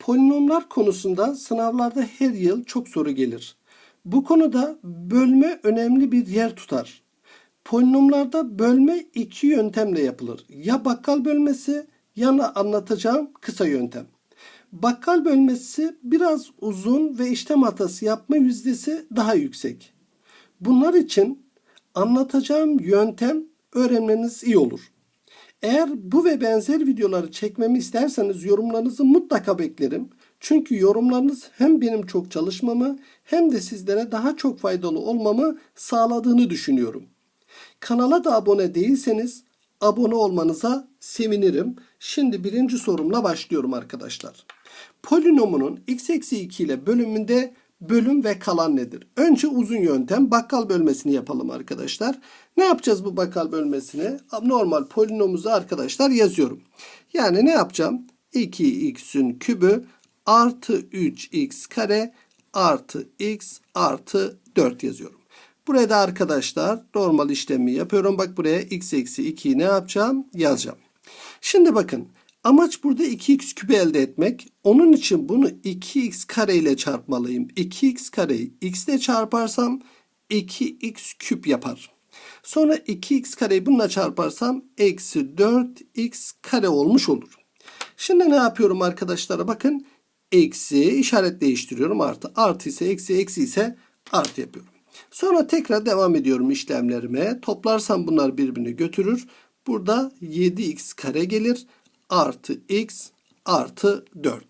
Polinomlar konusunda sınavlarda her yıl çok soru gelir. Bu konuda bölme önemli bir yer tutar. Polinomlarda bölme iki yöntemle yapılır. Ya bakkal bölmesi ya anlatacağım kısa yöntem. Bakkal bölmesi biraz uzun ve işlem hatası yapma yüzdesi daha yüksek. Bunlar için anlatacağım yöntem öğrenmeniz iyi olur. Eğer bu ve benzer videoları çekmemi isterseniz yorumlarınızı mutlaka beklerim. Çünkü yorumlarınız hem benim çok çalışmamı hem de sizlere daha çok faydalı olmamı sağladığını düşünüyorum. Kanala da abone değilseniz abone olmanıza sevinirim. Şimdi birinci sorumla başlıyorum arkadaşlar. Polinomunun x eksi 2 ile bölümünde bölüm ve kalan nedir? Önce uzun yöntem bakkal bölmesini yapalım arkadaşlar. Ne yapacağız bu bakkal bölmesini? Normal polinomumuzu arkadaşlar yazıyorum. Yani ne yapacağım? 2x'ün kübü artı 3x kare artı x artı 4 yazıyorum. Buraya da arkadaşlar normal işlemi yapıyorum. Bak buraya x eksi 2'yi ne yapacağım? Yazacağım. Şimdi bakın amaç burada 2x küpü elde etmek. Onun için bunu 2x kare ile çarpmalıyım. 2x kareyi x ile çarparsam 2x küp yapar. Sonra 2x kareyi bununla çarparsam eksi 4x kare olmuş olur. Şimdi ne yapıyorum arkadaşlar? Bakın eksi işaret değiştiriyorum artı. Artı ise eksi eksi ise artı yapıyorum. Sonra tekrar devam ediyorum işlemlerime. Toplarsam bunlar birbirini götürür. Burada 7x kare gelir. Artı x artı 4.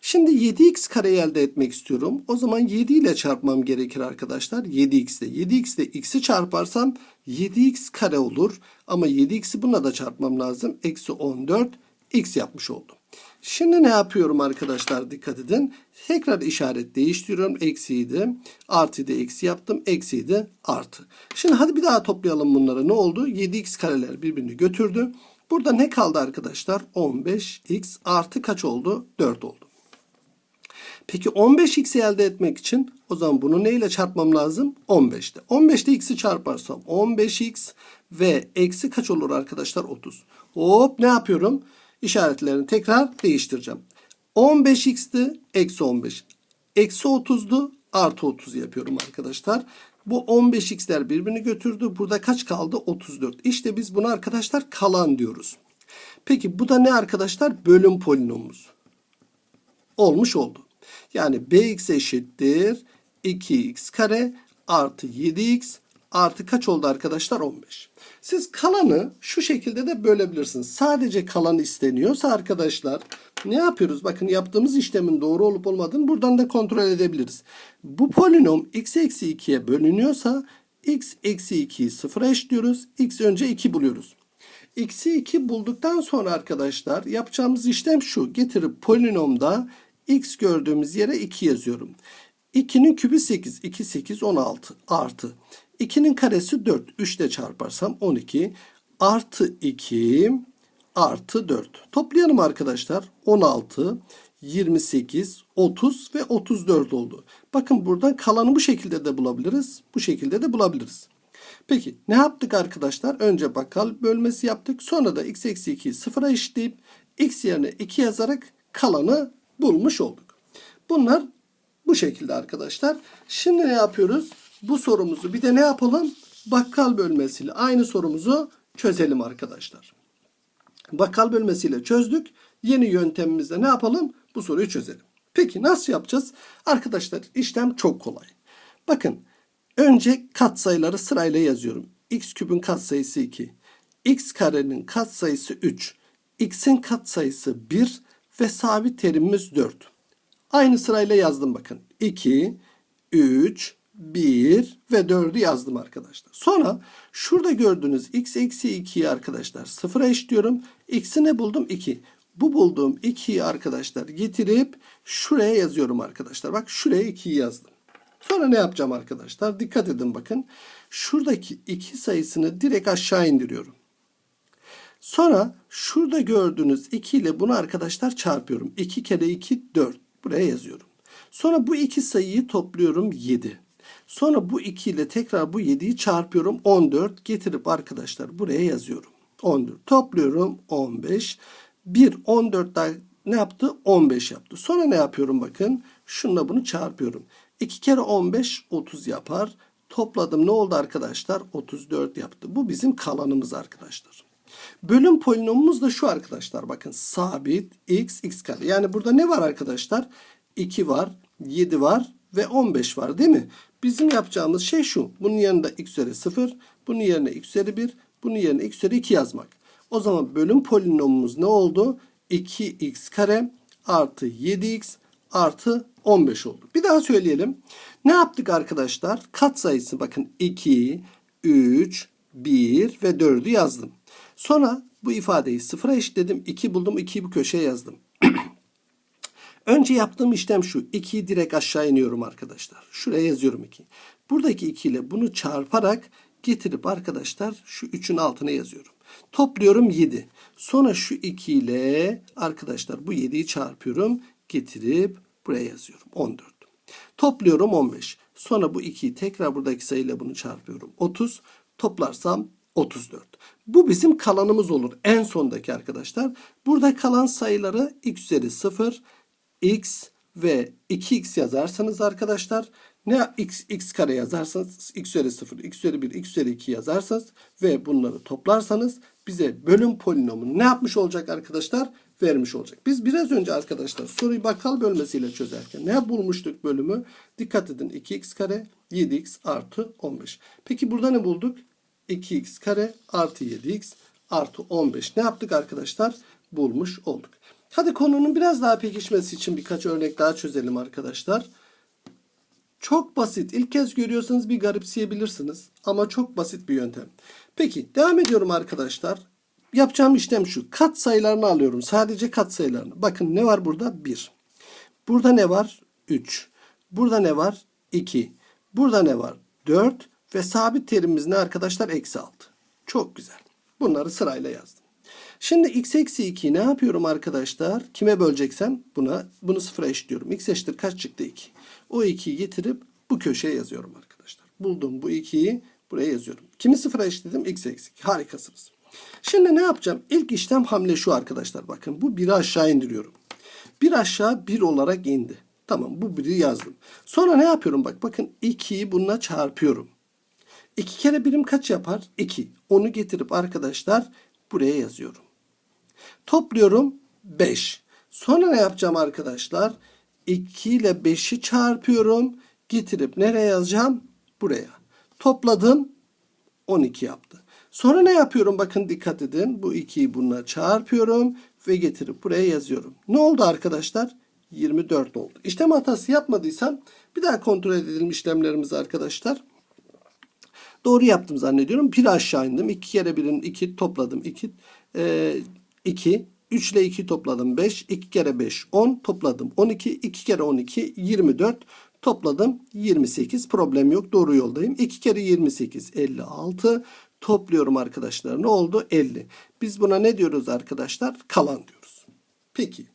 Şimdi 7x kareyi elde etmek istiyorum. O zaman 7 ile çarpmam gerekir arkadaşlar. 7x ile. 7x ile x'i çarparsam 7x kare olur. Ama 7x'i buna da çarpmam lazım. Eksi 14 x yapmış oldum. Şimdi ne yapıyorum arkadaşlar dikkat edin. Tekrar işaret değiştiriyorum. Eksiydi. Artıydı eksi yaptım. Eksiydi artı. Şimdi hadi bir daha toplayalım bunları. Ne oldu? 7x kareler birbirini götürdü. Burada ne kaldı arkadaşlar? 15x artı kaç oldu? 4 oldu. Peki 15x'i elde etmek için o zaman bunu neyle çarpmam lazım? 15'te. 15'te x'i çarparsam 15x ve eksi kaç olur arkadaşlar? 30. Hop ne yapıyorum? İşaretlerini tekrar değiştireceğim. 15x'ti eksi 15. Eksi 30'du artı 30 yapıyorum arkadaşlar. Bu 15x'ler birbirini götürdü. Burada kaç kaldı? 34. İşte biz buna arkadaşlar kalan diyoruz. Peki bu da ne arkadaşlar? Bölüm polinomumuz. Olmuş oldu. Yani bx eşittir 2x kare artı 7x artı kaç oldu arkadaşlar? 15. Siz kalanı şu şekilde de bölebilirsiniz. Sadece kalan isteniyorsa arkadaşlar ne yapıyoruz? Bakın yaptığımız işlemin doğru olup olmadığını buradan da kontrol edebiliriz. Bu polinom x eksi 2'ye bölünüyorsa x eksi 2'yi sıfıra eşliyoruz. x önce 2 buluyoruz. x'i 2 bulduktan sonra arkadaşlar yapacağımız işlem şu. Getirip polinomda x gördüğümüz yere 2 yazıyorum. 2'nin kübü 8. 2, 8, 16 artı. 2'nin karesi 4. 3 ile çarparsam 12 artı 2 artı 4. Toplayalım arkadaşlar. 16, 28, 30 ve 34 oldu. Bakın buradan kalanı bu şekilde de bulabiliriz. Bu şekilde de bulabiliriz. Peki ne yaptık arkadaşlar? Önce bakkal bölmesi yaptık. Sonra da x eksi 2'yi sıfıra eşitleyip x yerine 2 yazarak kalanı bulmuş olduk. Bunlar bu şekilde arkadaşlar. Şimdi ne yapıyoruz? Bu sorumuzu bir de ne yapalım? Bakkal bölmesiyle aynı sorumuzu çözelim arkadaşlar. Bakkal bölmesiyle çözdük. Yeni yöntemimizle ne yapalım? Bu soruyu çözelim. Peki nasıl yapacağız? Arkadaşlar işlem çok kolay. Bakın önce katsayıları sırayla yazıyorum. x küpün katsayısı 2. x karenin katsayısı 3. x'in katsayısı 1 ve sabit terimimiz 4. Aynı sırayla yazdım bakın. 2, 3, 1 ve 4'ü yazdım arkadaşlar. Sonra şurada gördüğünüz x eksi 2'yi arkadaşlar sıfıra eşliyorum. x'i ne buldum? 2. Bu bulduğum 2'yi arkadaşlar getirip şuraya yazıyorum arkadaşlar. Bak şuraya 2'yi yazdım. Sonra ne yapacağım arkadaşlar? Dikkat edin bakın. Şuradaki 2 sayısını direkt aşağı indiriyorum. Sonra şurada gördüğünüz 2 ile bunu arkadaşlar çarpıyorum. 2 kere 2 4. Buraya yazıyorum. Sonra bu iki sayıyı topluyorum 7. Sonra bu 2 ile tekrar bu 7'yi çarpıyorum 14. Getirip arkadaşlar buraya yazıyorum. 14 topluyorum 15. 1 14 ne yaptı? 15 yaptı. Sonra ne yapıyorum bakın. Şununla bunu çarpıyorum. 2 kere 15 30 yapar. Topladım ne oldu arkadaşlar? 34 yaptı. Bu bizim kalanımız arkadaşlar. Bölüm polinomumuz da şu arkadaşlar. Bakın sabit x x kare. Yani burada ne var arkadaşlar? 2 var, 7 var ve 15 var değil mi? Bizim yapacağımız şey şu. Bunun yanında x üzeri 0, bunun yerine x üzeri 1, bunun yerine x üzeri 2 yazmak. O zaman bölüm polinomumuz ne oldu? 2x kare artı 7x artı 15 oldu. Bir daha söyleyelim. Ne yaptık arkadaşlar? Kat sayısı bakın 2, 3, 1 ve 4'ü yazdım. Sonra bu ifadeyi sıfıra eşitledim. 2 buldum. 2'yi bu köşeye yazdım. Önce yaptığım işlem şu. 2'yi direkt aşağı iniyorum arkadaşlar. Şuraya yazıyorum 2. Buradaki 2 ile bunu çarparak getirip arkadaşlar şu 3'ün altına yazıyorum. Topluyorum 7. Sonra şu 2 ile arkadaşlar bu 7'yi çarpıyorum. Getirip buraya yazıyorum. 14. Topluyorum 15. Sonra bu 2'yi tekrar buradaki sayıyla bunu çarpıyorum. 30. Toplarsam 34. Bu bizim kalanımız olur. En sondaki arkadaşlar. Burada kalan sayıları x üzeri 0, x ve 2x yazarsanız arkadaşlar ne x, x kare yazarsanız x üzeri 0, x üzeri 1, x üzeri 2 yazarsanız ve bunları toplarsanız bize bölüm polinomunu ne yapmış olacak arkadaşlar? Vermiş olacak. Biz biraz önce arkadaşlar soruyu bakkal bölmesiyle çözerken ne bulmuştuk bölümü? Dikkat edin 2x kare 7x artı 15. Peki burada ne bulduk? 2x kare artı 7x artı 15. Ne yaptık arkadaşlar? Bulmuş olduk. Hadi konunun biraz daha pekişmesi için birkaç örnek daha çözelim arkadaşlar. Çok basit. İlk kez görüyorsanız bir garipseyebilirsiniz. Ama çok basit bir yöntem. Peki devam ediyorum arkadaşlar. Yapacağım işlem şu. Kat sayılarını alıyorum. Sadece kat sayılarını. Bakın ne var burada? 1. Burada ne var? 3. Burada ne var? 2. Burada ne var? 4. Ve sabit terimimiz ne arkadaşlar? Eksi 6. Çok güzel. Bunları sırayla yazdım. Şimdi x eksi 2'yi ne yapıyorum arkadaşlar? Kime böleceksem buna bunu sıfıra eşitliyorum. x eşittir kaç çıktı? 2. O 2'yi getirip bu köşeye yazıyorum arkadaşlar. Buldum bu 2'yi buraya yazıyorum. Kimi sıfıra eşitledim? x eksi 2. Harikasınız. Şimdi ne yapacağım? İlk işlem hamle şu arkadaşlar. Bakın bu 1'i aşağı indiriyorum. 1 aşağı 1 olarak indi. Tamam bu 1'i yazdım. Sonra ne yapıyorum? Bak bakın 2'yi bununla çarpıyorum. 2 kere birim kaç yapar? 2. Onu getirip arkadaşlar buraya yazıyorum. Topluyorum 5. Sonra ne yapacağım arkadaşlar? 2 ile 5'i çarpıyorum. Getirip nereye yazacağım? Buraya. Topladım 12 yaptı. Sonra ne yapıyorum? Bakın dikkat edin. Bu 2'yi bununla çarpıyorum ve getirip buraya yazıyorum. Ne oldu arkadaşlar? 24 oldu. İşlem hatası yapmadıysam bir daha kontrol edelim işlemlerimizi arkadaşlar. Doğru yaptım zannediyorum. Bir aşağı indim. 2 kere 1'in 2 topladım. 2 e, 2 3 ile 2 topladım 5. 2 kere 5 10 topladım 12. 2 kere 12 24 topladım 28. Problem yok. Doğru yoldayım. 2 kere 28 56 topluyorum arkadaşlar. Ne oldu? 50. Biz buna ne diyoruz arkadaşlar? Kalan diyoruz. Peki.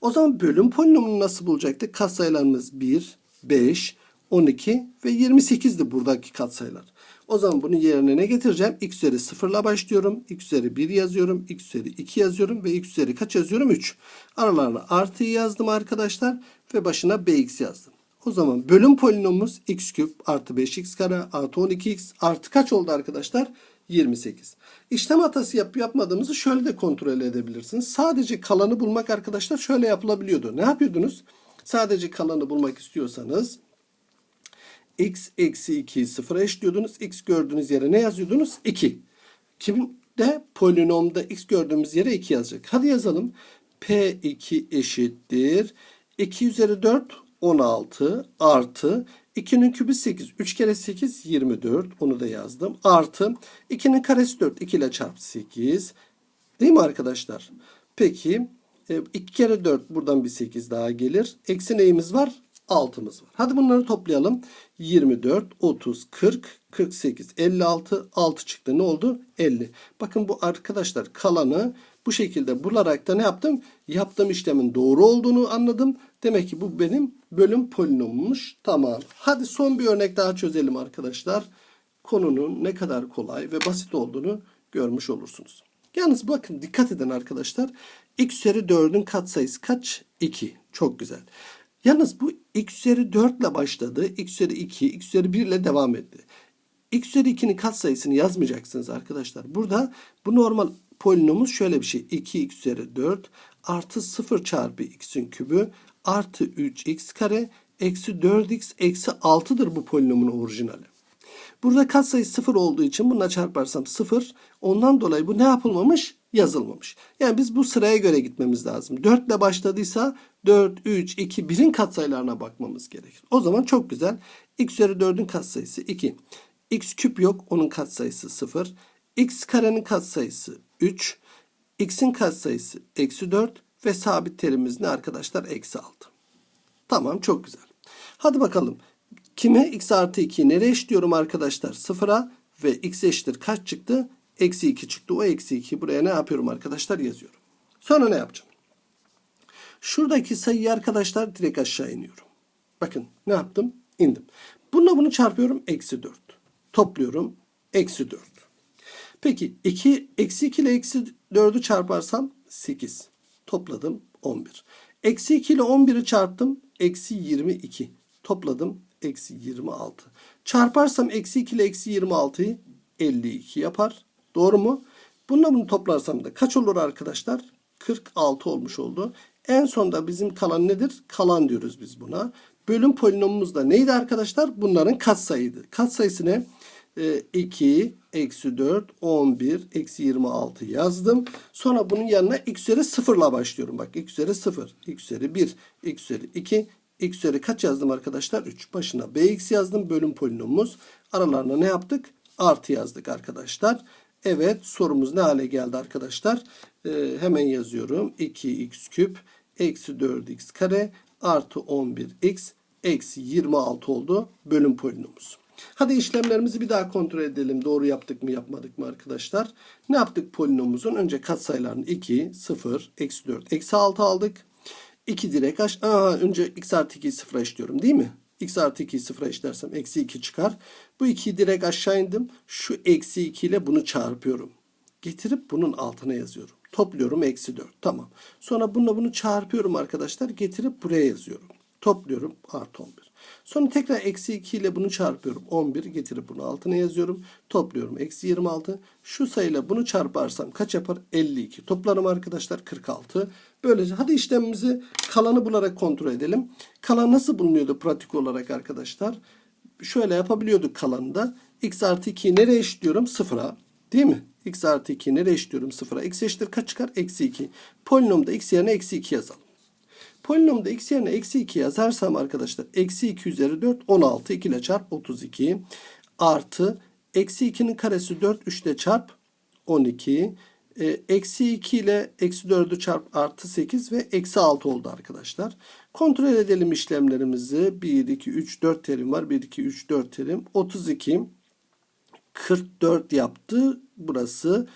O zaman bölüm polinomunu nasıl bulacaktık? Katsayılarımız 1, 5, 12 ve 28'di buradaki katsayılar. O zaman bunun yerine ne getireceğim? x üzeri 0 ile başlıyorum. x üzeri 1 yazıyorum. x üzeri 2 yazıyorum. Ve x üzeri kaç yazıyorum? 3. Aralarına artıyı yazdım arkadaşlar. Ve başına bx yazdım. O zaman bölüm polinomumuz x küp artı 5x kare artı 12x artı kaç oldu arkadaşlar? 28. İşlem hatası yap yapmadığımızı şöyle de kontrol edebilirsiniz. Sadece kalanı bulmak arkadaşlar şöyle yapılabiliyordu. Ne yapıyordunuz? Sadece kalanı bulmak istiyorsanız x eksi 2'yi sıfıra eşliyordunuz. x gördüğünüz yere ne yazıyordunuz? 2. Kimde? Polinomda x gördüğümüz yere 2 yazacak. Hadi yazalım. P2 eşittir. 2 üzeri 4 16 artı 2'nin kübü 8. 3 kere 8 24. Onu da yazdım. Artı 2'nin karesi 4. 2 ile çarp 8. Değil mi arkadaşlar? Peki 2 kere 4 buradan bir 8 daha gelir. Eksi neyimiz var? 6'mız var. Hadi bunları toplayalım. 24, 30, 40, 48, 56, 6 çıktı. Ne oldu? 50. Bakın bu arkadaşlar kalanı bu şekilde bularak da ne yaptım? Yaptığım işlemin doğru olduğunu anladım. Demek ki bu benim bölüm polinomummuş. Tamam. Hadi son bir örnek daha çözelim arkadaşlar. Konunun ne kadar kolay ve basit olduğunu görmüş olursunuz. Yalnız bakın dikkat edin arkadaşlar. x üzeri 4'ün katsayısı kaç? 2. Çok güzel. Yalnız bu x üzeri 4 ile başladı. x üzeri 2, x üzeri 1 ile devam etti. x üzeri 2'nin katsayısını yazmayacaksınız arkadaşlar. Burada bu normal polinomumuz şöyle bir şey. 2x üzeri 4 artı 0 çarpı x'in kübü artı 3x kare eksi 4x eksi 6'dır bu polinomun orijinali. Burada katsayısı 0 olduğu için bununla çarparsam 0. Ondan dolayı bu ne yapılmamış? Yazılmamış. Yani biz bu sıraya göre gitmemiz lazım. 4 ile başladıysa 4, 3, 2, 1'in katsayılarına bakmamız gerekir. O zaman çok güzel. x üzeri 4'ün katsayısı 2. x küp yok. Onun katsayısı 0. x karenin katsayısı 3. x'in katsayısı eksi 4. Ve sabit terimiz ne arkadaşlar? Eksi 6. Tamam çok güzel. Hadi bakalım. Kime x artı 2'yi nereye eşliyorum arkadaşlar? Sıfıra ve x eşittir kaç çıktı? Eksi 2 çıktı. O eksi 2'yi buraya ne yapıyorum arkadaşlar? Yazıyorum. Sonra ne yapacağım? Şuradaki sayıyı arkadaşlar direkt aşağı iniyorum. Bakın ne yaptım? İndim. Bununla bunu çarpıyorum. Eksi 4. Topluyorum. Eksi 4. Peki 2, eksi 2 ile eksi 4'ü çarparsam 8. Topladım 11. Eksi 2 ile 11'i çarptım. Eksi 22. Topladım. Eksi 26. Çarparsam eksi 2 ile eksi 26'yı 52 yapar. Doğru mu? Bununla bunu toplarsam da kaç olur arkadaşlar? 46 olmuş oldu. En sonda bizim kalan nedir? Kalan diyoruz biz buna. Bölüm polinomumuz da neydi arkadaşlar? Bunların katsayıydı. Katsayısı ne? Ee, 2 eksi 4 11 eksi 26 yazdım. Sonra bunun yanına x üzeri 0 ile başlıyorum. Bak x üzeri 0, x üzeri 1, x üzeri 2, x üzeri kaç yazdım arkadaşlar? 3. Başına bx yazdım. Bölüm polinomumuz. Aralarına ne yaptık? Artı yazdık arkadaşlar. Evet sorumuz ne hale geldi arkadaşlar? Ee, hemen yazıyorum. 2x küp eksi 4x kare artı 11x eksi 26 oldu bölüm polinomumuz. Hadi işlemlerimizi bir daha kontrol edelim. Doğru yaptık mı yapmadık mı arkadaşlar? Ne yaptık polinomumuzun? Önce katsayılarını 2, 0, eksi 4, eksi 6 aldık. 2 direkt aş. Aa, önce x artı 2'yi sıfıra eşliyorum değil mi? X artı 2'yi sıfıra eşlersem eksi 2 çıkar. Bu 2'yi direkt aşağı indim. Şu eksi 2 ile bunu çarpıyorum. Getirip bunun altına yazıyorum. Topluyorum eksi 4. Tamam. Sonra bununla bunu çarpıyorum arkadaşlar. Getirip buraya yazıyorum. Topluyorum artı 11. Sonra tekrar eksi 2 ile bunu çarpıyorum. 11 getirip bunu altına yazıyorum. Topluyorum eksi 26. Şu sayıyla bunu çarparsam kaç yapar? 52. Toplarım arkadaşlar 46. Böylece hadi işlemimizi kalanı bularak kontrol edelim. Kalan nasıl bulunuyordu pratik olarak arkadaşlar? Şöyle yapabiliyorduk kalanında. x artı 2'yi nereye eşitliyorum? Sıfıra. Değil mi? x artı 2'yi nereye eşitliyorum? Sıfıra. x eşittir kaç çıkar? Eksi 2. Polinomda x yerine eksi 2 yazalım. Polinomda x yerine eksi 2 yazarsam arkadaşlar eksi 2 üzeri 4 16 2 ile çarp 32 artı eksi 2'nin karesi 4 3 ile çarp 12 e, eksi 2 ile eksi 4'ü çarp artı 8 ve eksi 6 oldu arkadaşlar. Kontrol edelim işlemlerimizi. 1, 2, 3, 4 terim var. 1, 2, 3, 4 terim. 32 44 yaptı burası.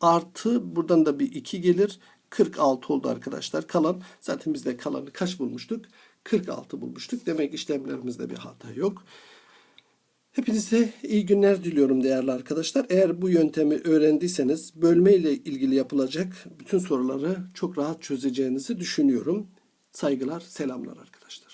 Artı buradan da bir 2 gelir. 46 oldu arkadaşlar. Kalan zaten biz de kalanı kaç bulmuştuk? 46 bulmuştuk. Demek işlemlerimizde bir hata yok. Hepinize iyi günler diliyorum değerli arkadaşlar. Eğer bu yöntemi öğrendiyseniz bölme ile ilgili yapılacak bütün soruları çok rahat çözeceğinizi düşünüyorum. Saygılar, selamlar arkadaşlar.